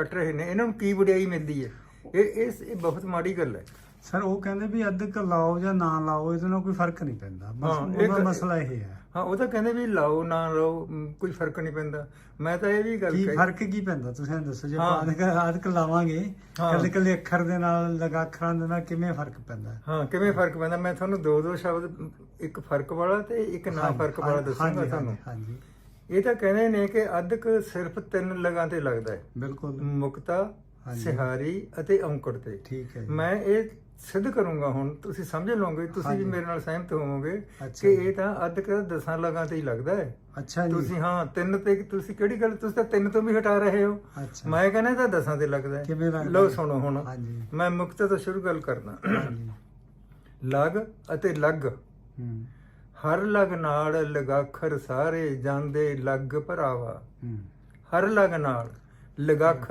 ਕੱਟ ਰਹੇ ਨੇ ਇਹਨਾਂ ਨੂੰ ਕੀ ਵਡਿਆਈ ਮਿਲਦੀ ਹੈ? ਇਹ ਇਸ ਇਹ ਬਹੁਤ ਮਾੜੀ ਗੱਲ ਹੈ। ਸਰ ਉਹ ਕਹਿੰਦੇ ਵੀ ਅੱਧ ਕ ਲਾਓ ਜਾਂ ਨਾ ਲਾਓ ਇਹਦੇ ਨਾਲ ਕੋਈ ਫ਼ਰਕ ਨਹੀਂ ਪੈਂਦਾ। ਬਸ ਉਹਦਾ ਮਸਲਾ ਇਹ ਹੈ। ਹਾਂ ਉਹ ਤਾਂ ਕਹਿੰਦੇ ਵੀ ਲਾਓ ਨਾ ਲਾਓ ਕੋਈ ਫ਼ਰਕ ਨਹੀਂ ਪੈਂਦਾ। ਮੈਂ ਤਾਂ ਇਹ ਵੀ ਗੱਲ ਕੀ ਫ਼ਰਕ ਕੀ ਪੈਂਦਾ? ਤੁਸੀਂ ਦੱਸੋ ਜੇ ਹਾਂ। ਆਦਕ ਲਾਵਾਂਗੇ। ਕੱਲੇ ਕੱਲੇ ਅੱਖਰ ਦੇ ਨਾਲ ਲਗਾ ਅੱਖਰਾਂ ਦੇ ਨਾਲ ਕਿਵੇਂ ਫ਼ਰਕ ਪੈਂਦਾ? ਹਾਂ ਕਿਵੇਂ ਫ਼ਰਕ ਪੈਂਦਾ? ਮੈਂ ਤੁਹਾਨੂੰ ਦੋ ਦੋ ਸ਼ਬਦ ਇੱਕ ਫ਼ਰਕ ਵਾਲਾ ਤੇ ਇੱਕ ਨਾ ਫ਼ਰਕ ਵਾਲਾ ਦੱਸੂਗਾ ਤੁਹਾਨੂੰ। ਹਾਂਜੀ। ਇਹ ਤਾਂ ਕਹਿੰਦੇ ਨੇ ਕਿ ਅਧਕ ਸਿਰਫ ਤਿੰਨ ਲਗਾਂ ਤੇ ਲੱਗਦਾ ਹੈ। ਬਿਲਕੁਲ। ਮੁਕਤਾ। ਸਿਹਾਰੀ ਅਤੇ ਔਂਕੜ ਤੇ। ਠੀਕ ਹੈ। ਮੈਂ ਇਹ ਸਿੱਧ ਕਰੂੰਗਾ ਹੁਣ ਤੁਸੀਂ ਸਮਝ ਲਓਗੇ ਤੁਸੀਂ ਵੀ। ਮੇਰੇ ਨਾਲ ਸਹਿਮਤ ਹੋਵੋਗੇ ਕਿ। ਇਹ ਤਾਂ ਅਧਕ ਦਸਾਂ ਲਗਾਂ ਤੇ ਹੀ ਲੱਗਦਾ ਹੈ। ਅੱਛਾ ਜੀ। ਤੁਸੀਂ ਹਾਂ ਤਿੰਨ ਤੇ ਤੁਸੀਂ ਕਿਹੜੀ ਗੱਲ ਤੁਸੀਂ ਤਾਂ ਤਿੰਨ ਤੋਂ ਵੀ ਹਟਾ ਰਹੇ ਹੋ। ਮੈਂ ਕਹਿੰਦਾ ਤਾਂ ਦਸਾਂ ਤੇ ਲੱਗਦਾ ਹੈ। ਲਓ? ਸੁਣੋ ਹੁਣ। ਮੈਂ ਮੁਕਤ ਤੋਂ ਸ਼ੁਰੂ ਗੱਲ ਕਰਦਾ। ਲਗ ਅਤੇ ਲੱਗ। ਹੂੰ। ਹਰ ਲਗ ਨਾਲ ਲਗਾਖਰ ਸਾਰੇ ਜਾਂਦੇ ਲੱਗ ਭਰਾਵਾ। ਹਰ ਲਗ ਨਾਲ ਲਗਾਖਰ